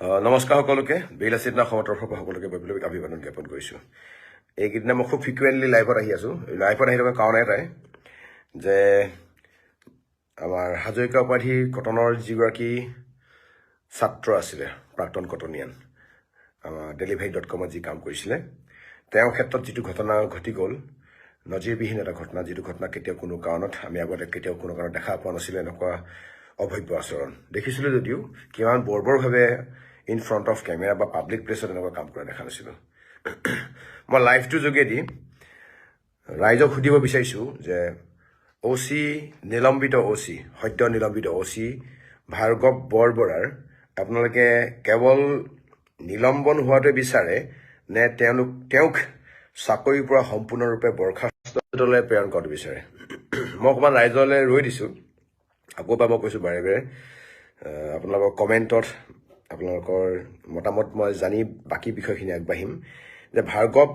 নমস্কাৰ সকলোকে। বিলাসীত অসমৰ তৰফৰ পৰা সকলোকে বৈপ্লৱিক অভিবাদন জ্ঞাপন কৰিছোঁ। এইকেইদিনা মই খুব ফ্ৰিকুৱেণ্টলি লাইভত আহি আছোঁ। লাইভত আহি থকা কাৰণ এটাই যে আমাৰ হাজৰিকা উপাধি কটনৰ যিগৰাকী ছাত্ৰ আছিলে প্ৰাক্তন কটনিয়ান আমাৰ ডেলিভাৰী ডট কমত যি কাম কৰিছিলে তেওঁৰ ক্ষেত্ৰত যিটো ঘটনা ঘটি গ'ল নজিৰবিহীন এটা ঘটনা যিটো ঘটনা কেতিয়াও কোনো কাৰণত আমি আগতে কেতিয়াও কোনো কাৰণত দেখা পোৱা নাছিলোঁ এনেকুৱা অভব্য আচৰণ দেখিছিলোঁ যদিও কিমান বৰ্বৰভাৱে ইন ফ্ৰণ্ট অফ কেমেৰা বা পাব্লিক প্লেচত এনেকুৱা কাম কৰা দেখা নাছিলোঁ। মই লাইভটোৰ যোগেদি ৰাইজক সুধিব বিচাৰিছোঁ যে অ' চি নিলম্বিত অ' চি সদ্য নিলম্বিত অ' চি ভাৰ্গৱ বৰবৰাৰ আপোনালোকে কেৱল নিলম্বন হোৱাটোৱে বিচাৰে নে তেওঁলোক তেওঁক চাকৰিৰ পৰা সম্পূৰ্ণৰূপে বৰ্খাস্তলৈ প্ৰেৰণ কৰাটো বিচাৰে? মই অকণমান ৰাইজলৈ ৰৈ দিছোঁ। আকৌ এবাৰ মই কৈছোঁ বাৰে বাৰে আপোনালোকৰ কমেণ্টত আপোনালোকৰ মতামত মই জানি বাকী বিষয়খিনি আগবাঢ়িম। যে ভাৰ্গৱ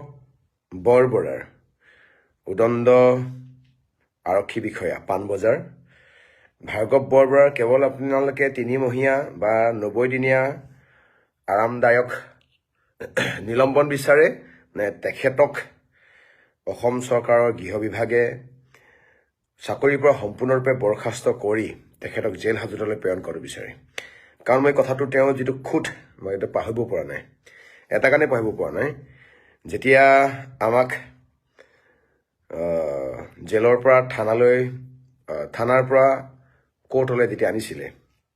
বৰবৰাৰ উদণ্ড আৰক্ষী বিষয়া পাণবজাৰ ভাৰ্গৱ বৰবৰাৰ কেৱল আপোনালোকে তিনিমহীয়া বা নব্বৈ দিনীয়া আৰামদায়ক নিলম্বন বিচাৰে নে তেখেতক অসম চৰকাৰৰ গৃহ বিভাগে চাকৰিৰ পৰা সম্পূৰ্ণৰূপে বৰ্খাস্ত কৰি তেখেতক জেল হাজতলৈ প্ৰেৰণ কৰাটো বিচাৰে। কাৰণ মই কথাটো তেওঁ যিটো খুঁত মই এইটো পাহৰিব পৰা নাই। এটা কাৰণে পাহৰিব পৰা নাই। যেতিয়া আমাক জেলৰ পৰা থানালৈ থানাৰ পৰা কোৰ্টলৈ যেতিয়া আনিছিলে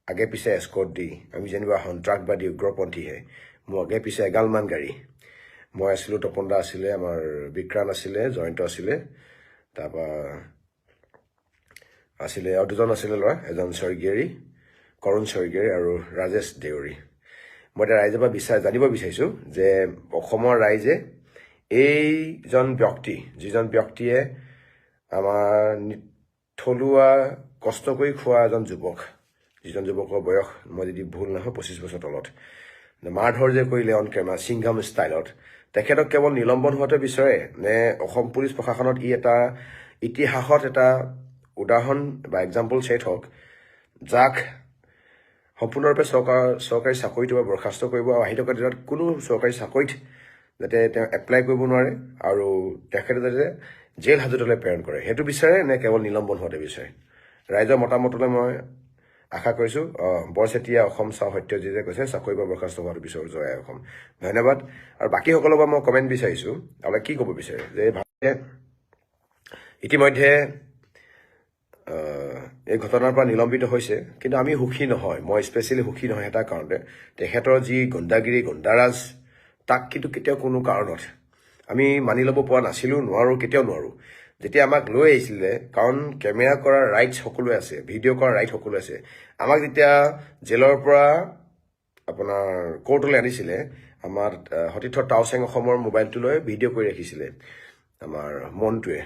আগে পিছে এস্কৰ্ট দি আমি যেনিবা সন্ত্ৰাসবাদী উগ্ৰপন্থীহে মোৰ আগে পিছে এগালমান গাড়ী। মই আছিলোঁ তপন দা আছিলে আমাৰ বিক্ৰান্ত আছিলে জয়ন্ত আছিলে তাৰপৰা আছিলে আৰু দুজন আছিলে ল'ৰা এজন স্বৰ্গীয়াৰী কৰুণ স্বৰ্গীয়াৰী আৰু ৰাজেশ দেউৰী। মই এতিয়া ৰাইজৰ পৰা বিচাৰ জানিব বিচাৰিছোঁ যে অসমৰ ৰাইজে এইজন ব্যক্তি যিজন ব্যক্তিয়ে আমাৰ থলুৱা কষ্ট কৰি খোৱা এজন যুৱক যিজন যুৱকৰ বয়স মই যদি ভুল নহয় পঁচিছ বছৰ তলত মাৰধৰ যে কৰিলে অন কেমেৰা ছিংগাম ষ্টাইলত তেখেতক কেৱল নিলম্বন হোৱাটো বিচাৰে নে অসম পুলিচ প্ৰশাসনত ই এটা ইতিহাসত এটা উদাহৰণ বা এক্সাম্পল ছেট হওক যাক সম্পূৰ্ণৰূপে চৰকাৰ চৰকাৰী চাকৰিটোৰ পৰা বৰ্খাস্ত কৰিব আৰু আহি থকা দিনত কোনো চৰকাৰী চাকৰিত যাতে তেওঁ এপ্লাই কৰিব নোৱাৰে আৰু তেখেতে যাতে জেল হাজতলৈ প্ৰেৰণ কৰে। সেইটো বিচাৰে নে কেৱল নিলম্বন হোৱাটো বিচাৰে? ৰাইজৰ মতামতলৈ মই আশা কৰিছোঁ বৰচেতিয়া অসম চাও সত্যজি যে কৈছে চাকৰিৰ পৰা বৰ্খাস্ত হোৱাটো বিচাৰোঁ জয় অসম। ধন্যবাদ। আৰু বাকীসকলৰ পৰা মই কমেণ্ট বিচাৰিছোঁ। আপোনালোকে কি ক'ব বিচাৰে? যে ভাৰতে ইতিমধ্যে এই ঘটনাৰ পৰা নিলম্বিত হৈছে। কিন্তু আমি সুখী নহয়। মই স্পেচিয়েলি সুখী নহয় এটা কাৰণতে। তেখেতৰ যি গুণ্ডাগিৰি গুণ্ডাৰাজ তাক কিন্তু কেতিয়াও কোনো কাৰণত আমি মানি ল'ব পৰা নাছিলোঁ নোৱাৰোঁ কেতিয়াও নোৱাৰোঁ। যেতিয়া আমাক লৈ আহিছিলে কাৰণ কেমেৰা কৰাৰ ৰাইটছ সকলোৱে আছে ভিডিঅ' কৰাৰ ৰাইট সকলোৱে আছে আমাক যেতিয়া জেলৰ পৰা আপোনাৰ কোৰ্টলৈ আনিছিলে আমাৰ সতীৰ্থ টাওচেং অসমৰ মোবাইলটোলৈ ভিডিঅ' কৰি ৰাখিছিলে আমাৰ মনটোৱে।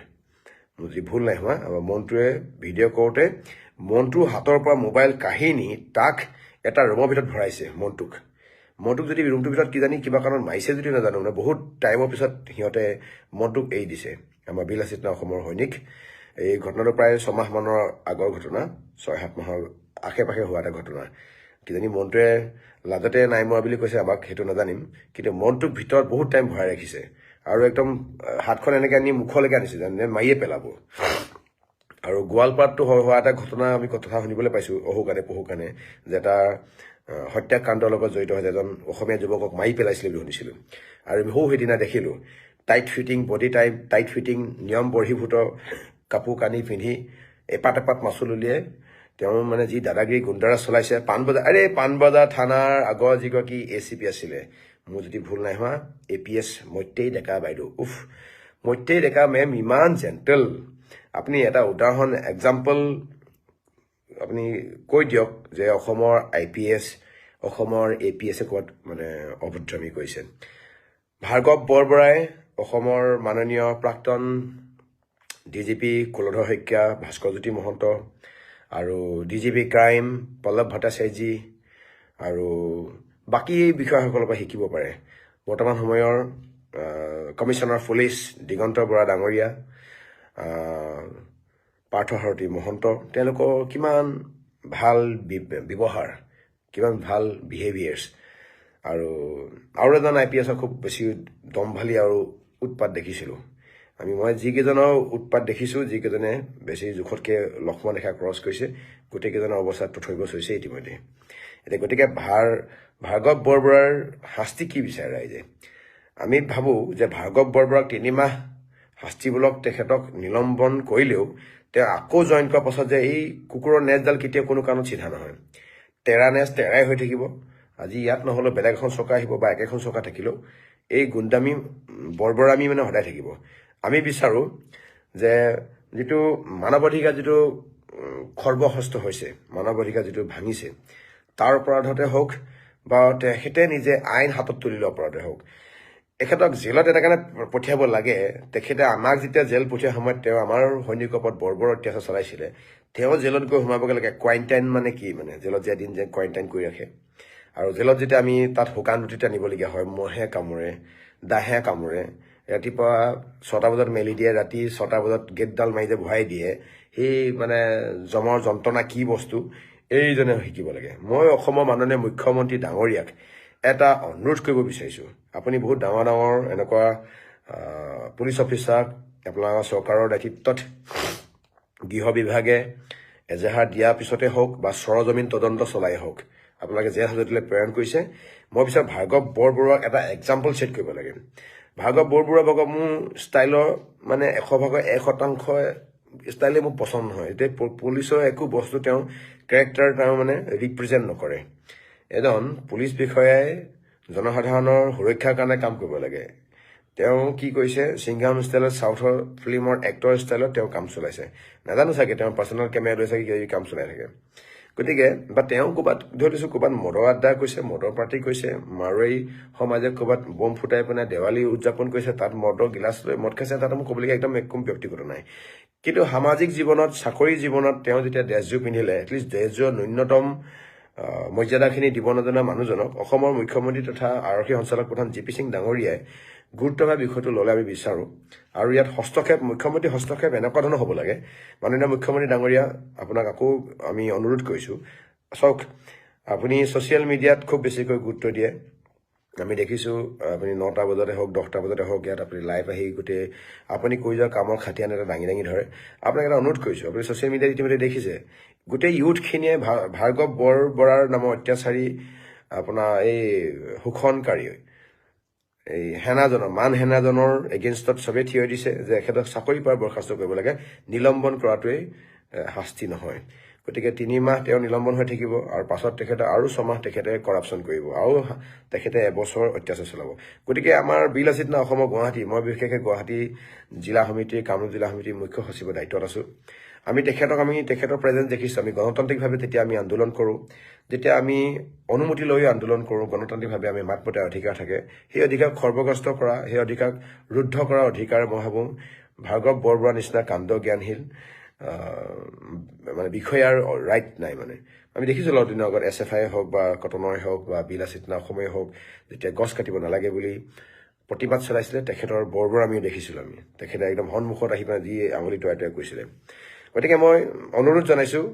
যদি ভুল নাই হোৱা আমাৰ মনটোৱে ভিডিঅ' কৰোঁতে মনটোৰ হাতৰ পৰা মোবাইল কাঢ়ি নি তাক এটা ৰুমৰ ভিতৰত ভৰাইছে মনটোক। মনটোক যদি ৰুমটোৰ ভিতৰত কিজানি কিবা কাৰণত মাৰিছে যদিও নাজানো মানে বহুত টাইমৰ পিছত সিহঁতে মনটোক এৰি দিছে। আমাৰ বিলাসিত অসমৰ সৈনিক। এই ঘটনাটো প্ৰায় ছমাহমানৰ আগৰ ঘটনা ছয় সাত মাহৰ আশে পাশে হোৱা এটা ঘটনা। কিজানি মনটোৱে লাজতে নাই মৰা বুলি কৈছে আমাক সেইটো নাজানিম। কিন্তু মনটোক ভিতৰত বহুত টাইম ভৰাই ৰাখিছে। আৰু একদম হাতখন এনেকৈ আনি মুখলৈকে আনিছে যেনে মাৰিয়ে পেলাব। আৰু গোৱালপাৰাতো হৈ হোৱা এটা ঘটনা আমি কথা শুনিবলৈ পাইছোঁ অহুকানে পহুকানে যে এটা হত্যাকাণ্ডৰ লগত জড়িত হৈ এজন অসমীয়া যুৱকক মাৰি পেলাইছিলে বুলি শুনিছিলোঁ। আৰু আমি সৌ সেইদিনা দেখিলোঁ tight fitting body type tight fitting নিয়ম বৰ্হিভূত কাপোৰ কানি পিন্ধি এপাত এপাত মাচুল উলিয়াই তেওঁ মানে যি দাদাগিৰি গুণ্ডাৰাজ চলাইছে পাণবজাৰ আৰে পাণবজাৰ থানাৰ আগৰ যিগৰাকী এ চি পি আছিলে মোৰ যদি ভুল নাই হোৱা এ পি এছ মত্যেই ডেকা বাইদেউ। উফ মত্যেই ডেকা মেম ইমান জেণ্টেল আপুনি এটা উদাহৰণ এক্সাম্পল আপুনি কৈ দিয়ক যে অসমৰ আই পি এছ অসমৰ এ পি এছে ক'ত মানে অভদ্ৰামী কৰিছে। ভাৰ্গৱ বৰবৰাই অসমৰ মাননীয় প্ৰাক্তন D G P Kuldhar Saikia Bhaskarjyoti Mahanta আৰু D G P crime Pallav Bhattacharjee আৰু বাকী বিষয়াসকলৰ পৰা শিকিব পাৰে। বৰ্তমান সময়ৰ কমিশ্যনাৰ পুলিচ দিগন্ত বৰা ডাঙৰীয়া পাৰ্থসাৰথী মহন্ত তেওঁলোকৰ কিমান ভাল ব্যৱহাৰ কিমান ভাল বিহেভিয়াৰ্ছ আৰু আৰু এজন আই পি এছৰ খুব বেছি দম্ভালি আৰু উৎপাত দেখিছিলোঁ। আমি মই যিকেইজনৰ উৎপাত দেখিছোঁ যিকেইজনে বেছি জোখতকৈ লক্ষ্মণ ৰেখা ক্ৰছ কৰিছে গোটেইকেইজনৰ অৱস্থা তথৈব হৈছে ইতিমধ্যে। এতিয়া গতিকে ভাৰ ভাৰ্গৱ বৰবৰাৰ শাস্তি কি বিচাৰে ৰাইজে? আমি ভাবোঁ যে ভাৰ্গৱ বৰবৰাক তিনিমাহ শাস্তিমূলক তেখেতক নিলম্বন কৰিলেও তেওঁ আকৌ জইন কৰাৰ পাছত যে এই কুকুৰৰ নেজডাল কেতিয়াও কোনো কাৰণত চিধা নহয়। তেৰা নেজ তেৰাই হৈ থাকিব। আজি ইয়াত নহ'লেও বেলেগ এখন চৰকাৰ আহিব বা একেখন চৰকাৰ থাকিলেও এই গুণ্ডামী বৰবৰামী মানে সদায় থাকিব। আমি বিচাৰোঁ যে যিটো মানৱ অধিকাৰ যিটো খৰ্বহস্ত হৈছে মানৱ অধিকাৰ যিটো ভাঙিছে তাৰ অপৰাধতে হওক বা তেখেতে নিজে আইন হাতত তুলি লোৱা অপৰাধে হওক। এখেতক জেলত এটা কাৰণে পঠিয়াব লাগে। তেখেতে আমাক যেতিয়া জেল পঠিওৱা সময়ত তেওঁ আমাৰ সৈনিকৰ ওপৰত বৰ্বৰ অত্যাচাৰ চলাইছিলে। তেওঁ জেলত গৈ সোমাবগৈ লাগে কোৱাৰেণ্টাইন মানে কি মানে? জেলত যে এদিন যে কোৱাৰেণ্টাইন কৰি ৰাখে। আৰু জেলত যেতিয়া আমি তাত শুকান ৰুটিত আনিবলগীয়া হয় মহে কামোৰে দাহে কামোৰে ৰাতিপুৱা ছটা বজাত মেলি দিয়ে ৰাতি ছটা বজাত গেটডাল মাৰি যে ভৰাই দিয়ে সেই মানে জমৰ যন্ত্ৰণা কি বস্তু? এইজনে শিকিব লাগে। মই অসমৰ মাননীয় মুখ্যমন্ত্ৰী ডাঙৰীয়াক এটা অনুৰোধ কৰিব বিচাৰিছোঁ। আপুনি বহুত ডাঙৰ ডাঙৰ এনেকুৱা পুলিচ অফিচাৰক আপোনালোকৰ চৰকাৰৰ নেতৃত্বত গৃহ বিভাগে এজাহাৰ দিয়াৰ পিছতে হওক বা সৰজমিন তদন্ত চলাই হওক আপোনালোকে জেল হাজতলৈ প্ৰেৰণ কৰিছে। মই বিচাৰোঁ ভাৰ্গৱ বৰবৰুৱাক এটা এক্সাম্পল ছেট কৰিব লাগে। ভাৰ্গৱ বৰবৰুৱা ভাগৰ মোৰ ষ্টাইলৰ মানে এশ ভাগৰ এক শতাংশ ষ্টাইলে মোৰ পচন্দ নহয়। এতিয়া পুলিচৰ একো বস্তু তেওঁ কেৰেক্টাৰ তেওঁ মানে ৰিপ্ৰেজেণ্ট নকৰে। এজন পুলিচ বিষয়াই জনসাধাৰণৰ সুৰক্ষাৰ কাৰণে কাম কৰিব লাগে। তেওঁ কি কৰিছে ছিংগাম ষ্টাইলত চাউথৰ ফিল্মৰ এক্টৰ ষ্টাইলত তেওঁ কাম চলাইছে। নাজানো চাগে তেওঁ পাৰ্চনেল কেমেৰা লৈ চাগে কিবি কাম চলাই থাকে। গতিকে বা তেওঁ ক'ৰবাত ধৰি লৈছোঁ ক'ৰবাত মদৰ আড্ডা কৰিছে মদৰ পাৰ্টি কৰিছে মাৰোৱাৰী সমাজে ক'ৰবাত বম ফুটাই পিনে দেৱালী উদযাপন কৰিছে তাত মদৰ গিলাচ লৈ মদ খাইছে তাত মোৰ ক'বলগীয়া একদম একদম ব্যক্তিগত নাই। কিন্তু সামাজিক জীৱনত চাকৰি জীৱনত তেওঁ যেতিয়া ড্ৰেছযোৰ পিন্ধিলে এটলিষ্ট ড্ৰেছযোৰৰ ন্যূনতম মৰ্যাদাখিনি দিব নজনা মানুহজনক অসমৰ মুখ্যমন্ত্ৰী তথা আৰক্ষী সঞ্চালক প্ৰধান জি পি সিং ডাঙৰীয়াই গুৰুত্ব হোৱা বিষয়টো ল'লে আমি বিচাৰোঁ। আৰু ইয়াত হস্তক্ষেপ মুখ্যমন্ত্ৰী হস্তক্ষেপ এনেকুৱা ধৰণৰ হ'ব লাগে। মাননীয় মুখ্যমন্ত্ৰী ডাঙৰীয়া আপোনাক আকৌ আমি অনুৰোধ কৰিছোঁ। চাওক আপুনি ছ'চিয়েল মিডিয়াত খুব বেছিকৈ গুৰুত্ব দিয়ে। আমি দেখিছোঁ আপুনি নটা বজাতে হওক দহটা বজাতে হওক ইয়াত আপুনি লাইভ আহি গোটেই আপুনি কৰি যোৱা কামৰ খাটিয়ান এটা দাঙি দাঙি ধৰে। আপোনাক এটা অনুৰোধ কৰিছোঁ আপুনি ছ'চিয়েল মিডিয়াত ইতিমধ্যে দেখিছে গোটেই ইউথখিনিয়ে ভাৰ্গৱ বৰ বৰাৰ নামৰ অত্যাচাৰী আপোনাৰ এই শোষণকাৰী এই সেনাজনৰ মান সেনাজনৰ এগেইনষ্টত চবেই থিয় দিছে যে এখেতক চাকৰিৰ পৰা বৰ্খাস্ত কৰিব লাগে নিলম্বন কৰাটোৱেই শাস্তি নহয়। গতিকে তিনিমাহ তেওঁ নিলম্বন হৈ থাকিব আৰু পাছত তেখেতে আৰু ছমাহ তেখেতে কৰাপশ্যন কৰিব আৰু তেখেতে এবছৰ অত্যাচাৰ চলাব। গতিকে আমাৰ বিল আছিল না অসমৰ গুৱাহাটী মই বিশেষকৈ গুৱাহাটী জিলা সমিতিৰ কামৰূপ জিলা সমিতিৰ মুখ্য সচিবৰ দায়িত্বত আছোঁ। আমি তেখেতক আমি তেখেতৰ প্ৰেজেঞ্চ দেখিছোঁ। আমি গণতান্ত্ৰিকভাৱে তেতিয়া আমি আন্দোলন কৰোঁ যেতিয়া আমি অনুমতি লৈ আন্দোলন কৰোঁ গণতান্ত্ৰিকভাৱে আমি মাত মতাৰ অধিকাৰ থাকে সেই অধিকাৰ খৰ্বগ্ৰস্ত কৰা সেই অধিকাৰ ৰুদ্ধ কৰাৰ অধিকাৰ মই ভাবোঁ। ভাৰ্গৱ বৰবৰা নিচিনা কাণ্ড জ্ঞানশীল মানে বিষয়াৰ ৰাইট নাই মানে। আমি দেখিছোঁ অলপ দিনৰ আগত এছ এফ আই হওক বা কটনৰে হওক বা বিলাচিতনা অসমে হওক যেতিয়া গছ কাটিব নালাগে বুলি প্ৰতিবাদ চলাইছিলে তেখেতৰ বৰবৰ আমিও দেখিছিলোঁ আমি। তেখেতে একদম সন্মুখত আহি পেলাই যি আঙুলি তৰাই তৰাই কৈছিলে। গতিকে মই অনুৰোধ জনাইছোঁ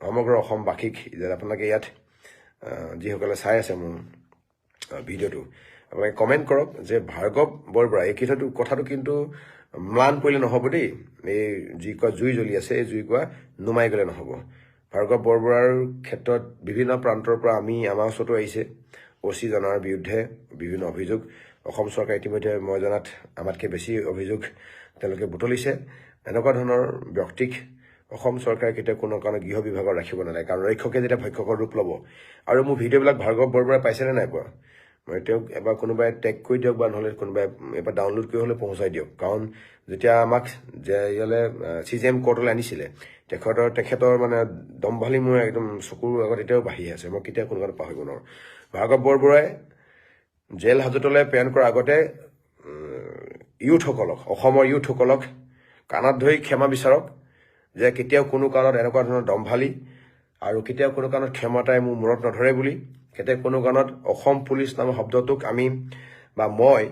সমগ্ৰ অসমবাসীক যে আপোনালোকে ইয়াত যিসকলে চাই আছে মোৰ ভিডিঅ'টো আপোনালোকে কমেণ্ট কৰক যে ভাৰ্গৱ বৰবৰা এই কথাটো কথাটো কিন্তু ম্লান পৰিলে নহ'ব দেই। এই যি কোৱা জুই জ্বলি আছে এই জুই কোৱা নুমাই গ'লে নহ'ব। ভাৰ্গৱ বৰবৰাৰ ক্ষেত্ৰত বিভিন্ন প্ৰান্তৰ পৰা আমি আমাৰ ওচৰতো আহিছে। অ' চি জনাৰ বিৰুদ্ধে বিভিন্ন অভিযোগ। অসম চৰকাৰে ইতিমধ্যে মই জনাত আমাতকৈ বেছি অভিযোগ তেওঁলোকে বুটলিছে। এনেকুৱা ধৰণৰ ব্যক্তিক অসম চৰকাৰে কেতিয়াও কোনো কাৰণত গৃহ বিভাগত ৰাখিব নালাগে। কাৰণ ৰক্ষকে যেতিয়া ভক্ষকৰ ৰূপ ল'ব আৰু মোৰ ভিডিঅ'বিলাক ভাৰ্গৱ বৰবৰাই পাইছেনে নাই পোৱা? মই তেওঁক এবাৰ কোনোবাই টেগ কৰি দিয়ক বা নহ'লে কোনোবাই এবাৰ ডাউনলোড কৰি হ'লেও পহুচাই দিয়ক। কাৰণ যেতিয়া আমাক যে ইয়ালে চি জি এম কোৰ্টলৈ আনিছিলে তেখেতৰ তেখেতৰ মানে দম্ভালি মোৰ একদম চকুৰ আগত এতিয়াও বাঢ়ি আছে। মই কেতিয়াও কোনো কাৰণত পাহৰিব নোৱাৰোঁ। ভাৰ্গৱ বৰবৰাই জেল হাজতলৈ প্ৰেৰণ কৰাৰ আগতে ইউথসকলক অসমৰ ইউথসকলক কাণত ধৰি ক্ষমা বিচাৰক। যে কেতিয়াও কোনো কাৰণত এনেকুৱা ধৰণৰ দম্ভালি আৰু কেতিয়াও কোনো কাৰণত ক্ষমতাই মোৰ মূৰত নধৰে বুলি কেতিয়াও কোনো কাৰণত অসম পুলিচ নামৰ শব্দটোক আমি বা মই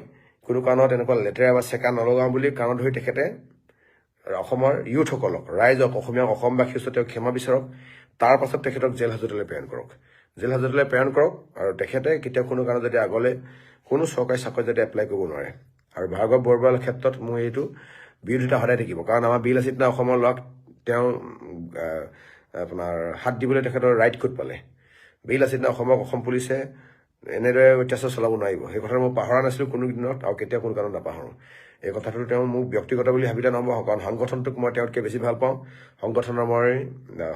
কোনো কাৰণত এনেকুৱা লেতেৰা বা চেকা নলগাওঁ বুলি কাণত ধৰি তেখেতে অসমৰ ইউথসকলক ৰাইজক অসমীয়া অসমবাসীৰ ওচৰত তেওঁ ক্ষমা বিচাৰক তাৰ পাছত তেখেতক জেল হাজতলৈ প্ৰেৰণ কৰক। জেল হাজতলৈ প্ৰেৰণ কৰক আৰু তেখেতে কেতিয়াও কোনো কাৰণত যাতে আগলৈ কোনো চৰকাৰী চাকৰি যাতে এপ্লাই কৰিব নোৱাৰে। আৰু ভাৰ্গৱ বৰবৰাৰ ক্ষেত্ৰত মোৰ এইটো বিৰোধিতা সদায় থাকিব। কাৰণ আমাৰ বিল আছিল অসমৰ ল'ৰাক তেওঁ আপোনাৰ হাত দিবলৈ তেখেতৰ ৰাইট ক'ত পালে? বিল আছিল অসমক অসম পুলিচে? এনেদৰে অত্যাচাৰ চলাব নোৱাৰিব। সেই কথাটো মই পাহৰা নাছিলোঁ কোনো দিনত আৰু কেতিয়াও কোনো কাৰণত নাপাহৰোঁ। এই কথাটো তেওঁ মোক ব্যক্তিগত বুলি ভাবিলে নহ'ব কাৰণ সংগঠনটোক মই তেওঁতকৈ বেছি ভাল পাওঁ। সংগঠনৰ মই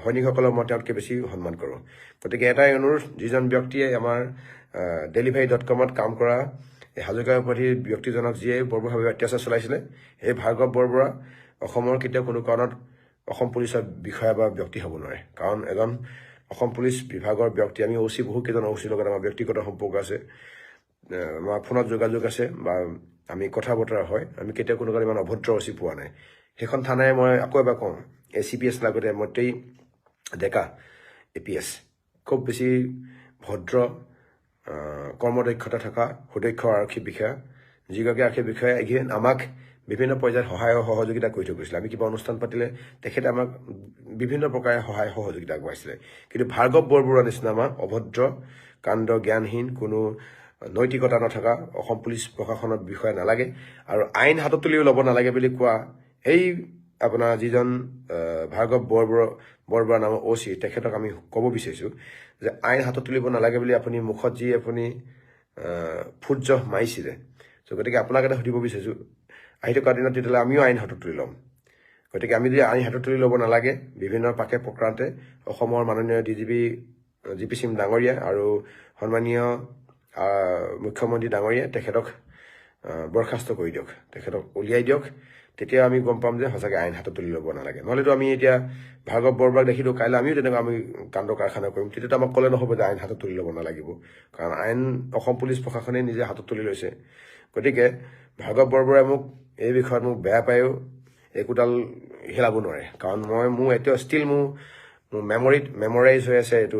সৈনিকসকলক মই তেওঁতকৈ বেছি সন্মান কৰোঁ। গতিকে এটাই অনুৰোধ যিজন ব্যক্তিয়ে আমাৰ ডেলিভাৰী ডট কমত কাম কৰা এই হাজৰিকাৰ প্ৰতি ব্যক্তিজনক যিয়ে বৰবৰভাৱে অত্যাচাৰ চলাইছিলে সেই ভাৰ্গৱ বৰবৰা অসমৰ কেতিয়াও কোনো কাৰণত অসম পুলিচৰ বিষয়া বা ব্যক্তি হ'ব নোৱাৰে। কাৰণ এজন অসম পুলিচ বিভাগৰ ব্যক্তি আমি অ চি বহুকেইজন অ চিৰ লগত আমাৰ ব্যক্তিগত সম্পৰ্ক আছে আমাৰ ফোনত যোগাযোগ আছে বা আমি কথা বতৰা হয় আমি কেতিয়াও কোনো কাৰণে ইমান অভদ্ৰ অচি পোৱা নাই। সেইখন থানাই মই আকৌ এবাৰ কওঁ এ চি পি এছ লাগতে মতেই ডেকা এ পি এছ। খুব বেছি ভদ্ৰ কৰ্মদক্ষতা থকা সুদক্ষ আৰক্ষী বিষয়া যিগৰাকী আৰক্ষী বিষয়াই ইভেন আমাক বিভিন্ন পৰ্যায়ত সহায় সহযোগিতা কৰি থৈ গৈছিলে। আমি কিবা অনুষ্ঠান পাতিলে তেখেতে আমাক বিভিন্ন প্ৰকাৰে সহায় সহযোগিতা আগবঢ়াইছিলে। কিন্তু ভাৰ্গৱ বৰবৰুৱাৰ নিচিনা আমাৰ অভদ্ৰ কাণ্ড জ্ঞানহীন কোনো নৈতিকতা নথকা অসম পুলিচ প্ৰশাসনৰ বিষয়া নালাগে আৰু আইন হাতত তুলিও ল'ব নালাগে বুলি কোৱা এই আপোনাৰ যিজন ভাৰ্গৱ বৰবৰা বৰবৰা নামৰ অ' চি তেখেতক আমি ক'ব বিচাৰিছোঁ যে আইন হাতত তুলিব নালাগে বুলি আপুনি মুখত যি আপুনি আহ, ফুটজ মাৰিছিলে। চ' গতিকে আপোনাক এটা সুধিব বিচাৰিছোঁ আহি থকা দিনত তেতিয়াহ'লে আমিও আইন হাতত তুলি ল'ম। গতিকে আমি যদি আইন হাতত তুলি ল'ব নালাগে বিভিন্ন পাকে প্ৰক্ৰান্তে অসমৰ মাননীয় D G P G P Singh ডাঙৰীয়া আৰু সন্মানীয় মুখ্যমন্ত্ৰী ডাঙৰীয়া তেখেতক বৰখাস্ত কৰি দিয়ক তেখেতক উলিয়াই দিয়ক। তেতিয়া আমি গম পাম যে সঁচাকৈ আইন হাতত তুলি ল'ব নালাগে। নহ'লেতো আমি এতিয়া ভাৰ্গৱ বৰবাক দেখিলোঁ কাইলৈ আমিও তেনেকুৱা আমি কাণ্ড কাৰখানা কৰিম। তেতিয়াতো আমাক ক'লে নহ'ব যে আইন হাতত তুলি ল'ব নালাগিব। কাৰণ আইন অসম পুলিচ প্ৰশাসনে নিজে হাতত তুলি লৈছে। গতিকে ভাৰ্গৱ বৰবৰাই মোক এই বিষয়ত মোক বেয়া পায়ো একোডাল হিলাব নোৱাৰে। কাৰণ মই মোৰ এতিয়াও ষ্টিল মোৰ মোৰ মেমৰিত মেমৰাইজ হৈ আছে এইটো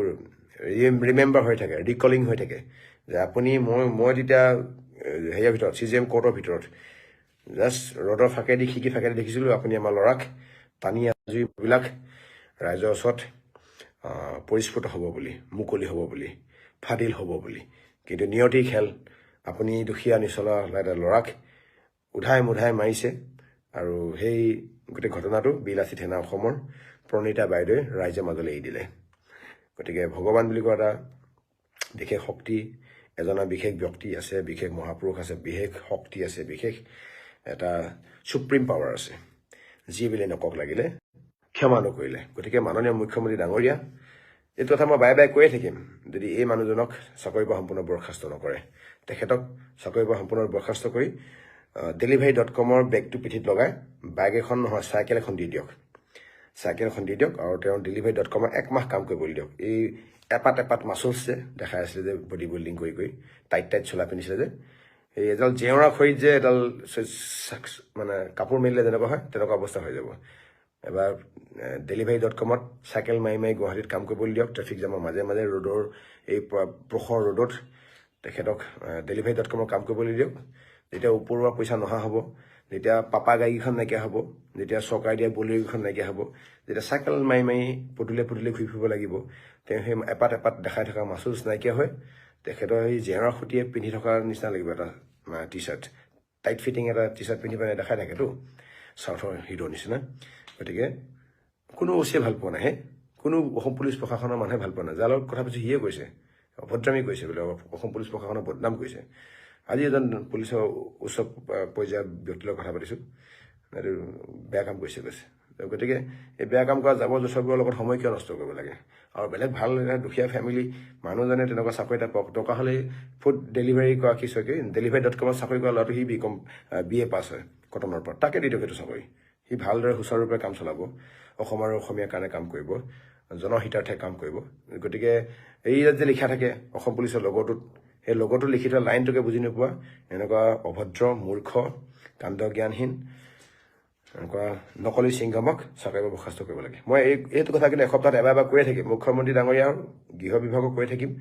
ৰিমেম্বাৰ হৈ থাকে ৰিকলিং হৈ থাকে। যে আপুনি মই মই যেতিয়া এ, হেৰিয়াৰ ভিতৰত চি জি এম কোৰ্টৰ ভিতৰত জাষ্ট ৰ'দৰ ফাকেদি খিকি ফাকেদি দেখিছিলোঁ আপুনি আমাৰ ল'ৰাক টানি আজুৰিবিলাক ৰাইজৰ ওচৰত পৰিস্ফুট হ'ব বুলি মুকলি হ'ব বুলি ফাদিল হ'ব বুলি। কিন্তু নিয়তি খেল আপুনি দুখীয়া নিচলা এটা ল'ৰাক উধাই মুধাই মাৰিছে। আৰু সেই গোটেই ঘটনাটো বিলাচী থানা অসমৰ প্ৰণীতা বাইদেৱে ৰাইজৰ মাজলৈ এৰি দিলে। গতিকে ভগৱান বুলি কোৱা এটা বিশেষ শক্তি এজনা বিশেষ ব্যক্তি আছে বিশেষ মহাপুৰুষ আছে বিশেষ শক্তি আছে বিশেষ এটা চুপ্ৰিম পাৱাৰ আছে। যি বুলি নকক লাগিলে ক্ষমা নকৰিলে। গতিকে মাননীয় মুখ্যমন্ত্ৰী ডাঙৰীয়া এইটো কথা মই বাৰে বাৰে কৈয়ে থাকিম। যদি এই মানুহজনক চাকৰিৰ পৰা সম্পূৰ্ণ বৰখাস্ত নকৰে তেখেতক চাকৰিৰ পৰা সম্পূৰ্ণ বৰখাস্ত কৰি ডেলিভাৰী ডট কমৰ বেগটো পিঠিত লগাই বাইক এখন নহয় চাইকেল এখন দি দিয়ক। চাইকেল এখন দি দিয়ক আৰু তেওঁ ডেলিভাৰী ডট কমৰ একমাহ কাম কৰিবলৈ দিয়ক। এই এপাত এপাত মাচুলছ যে দেখাই আছিলে যে বডি বিল্ডিং কৰি কৰি টাইট টাইট চোলা পিন্ধিছিলে যে এই এডাল জেওৰা খৰিত যে এডাল মানে কাপোৰ মেলিলে যেনেকুৱা হয় তেনেকুৱা অৱস্থা হৈ যাব। এবাৰ ডেলিভাৰী ডট কমত চাইকেল মাৰি মাৰি গুৱাহাটীত কাম কৰিবলৈ দিয়ক। ট্ৰেফিক জামৰ মাজে মাজে ৰ'দৰ এই প্ৰ- প্ৰখৰ ৰ'দত তেখেতক ডেলিভাৰী ডট কমৰ কাম কৰিবলৈ দিয়ক। যেতিয়া ওপৰুৱা পইচা নহা হ'ব যেতিয়া পাপা গাড়ীখন নাইকিয়া হ'ব যেতিয়া চৰকাৰে দিয়া বলেৰোকেইখন নাইকিয়া হ'ব যেতিয়া চাইকেল মাৰি মাৰি পদূলে পদূলে ঘূৰি ফুৰিব লাগিব তেওঁ সেই এপাত এপাত দেখাই থকা মাচুচ নাইকিয়া হয় তেখেতৰ সেই জেওৰা খুটিয়ে পিন্ধি থকাৰ নিচিনা লাগিব এটা টি চাৰ্ট টাইট ফিটিং এটা টি চাৰ্ট পিন্ধি পেলাই দেখাই থাকেতো চাউথৰ হিৰোৰ নিচিনা। গতিকে কোনো অচিয়ে ভাল পোৱা নাই হে কোনো অসম পুলিচ প্ৰশাসনৰ মানুহে ভাল পোৱা নাই যাৰ লগত কথা পাতিছোঁ সিয়ে কৈছে অভদ্ৰামী কৰিছে বোলে অসম পুলিচ প্ৰশাসনৰ বদনাম কৰিছে। আজি এজন পুলিচৰ উচ্চ পৰ্যায়ৰ ব্যক্তিৰ লগত কথা পাতিছোঁ। এইটো বেয়া কাম কৰিছে কৈছে। গতিকে এই বেয়া কাম কৰা জাবৰ জোঁথৰবোৰৰ লগত সময় কিয় নষ্ট কৰিব লাগে? আৰু বেলেগ ভাল দুখীয়া ফেমিলি মানুহজনে তেনেকুৱা চাকৰি এটা পাওক দৰকাৰ হ'লে ফুড ডেলিভাৰী কৰা কি চকী ডেলিভাৰী ডট কমত চাকৰি কৰা ল'ৰাটো সি বি কম বি এ পাছ হয় কটনৰ পৰা। তাকে দি দিয়ক সেইটো চাকৰি। সি ভালদৰে সুচাৰুৰূপে কাম চলাব। অসম আৰু অসমীয়াৰ কাৰণে কাম কৰিব। জনহিতাৰ্থে কাম কৰিব। গতিকে এই ইয়াত যে লিখা থাকে অসম পুলিচৰ লগৰটোত সেই লগৰটো লিখি থোৱা লাইনটোকে বুজি নোপোৱা। এনেকুৱা অভদ্ৰ মূৰ্খ কাণ্ড জ্ঞানহীন এনেকুৱা নকলি ছিংগমক চাকৰিৰ পৰা বৰ্খাস্ত কৰিব লাগে। মই এই এইটো কথা কিন্তু এসপ্তাহত এবাৰ এবাৰ কৈয়ে থাকিম। মুখ্যমন্ত্ৰী ডাঙৰীয়া গৃহ বিভাগক কৈ থাকিম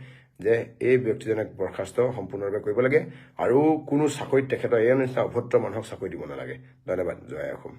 যে এই ব্যক্তিজনক বৰ্খাস্ত সম্পূৰ্ণৰূপে কৰিব লাগে আৰু কোনো চাকৰিত তেখেতৰ এই নিচিনা অভদ্ৰ মানুহক চাকৰি দিব নালাগে। ধন্যবাদ জয় অসম।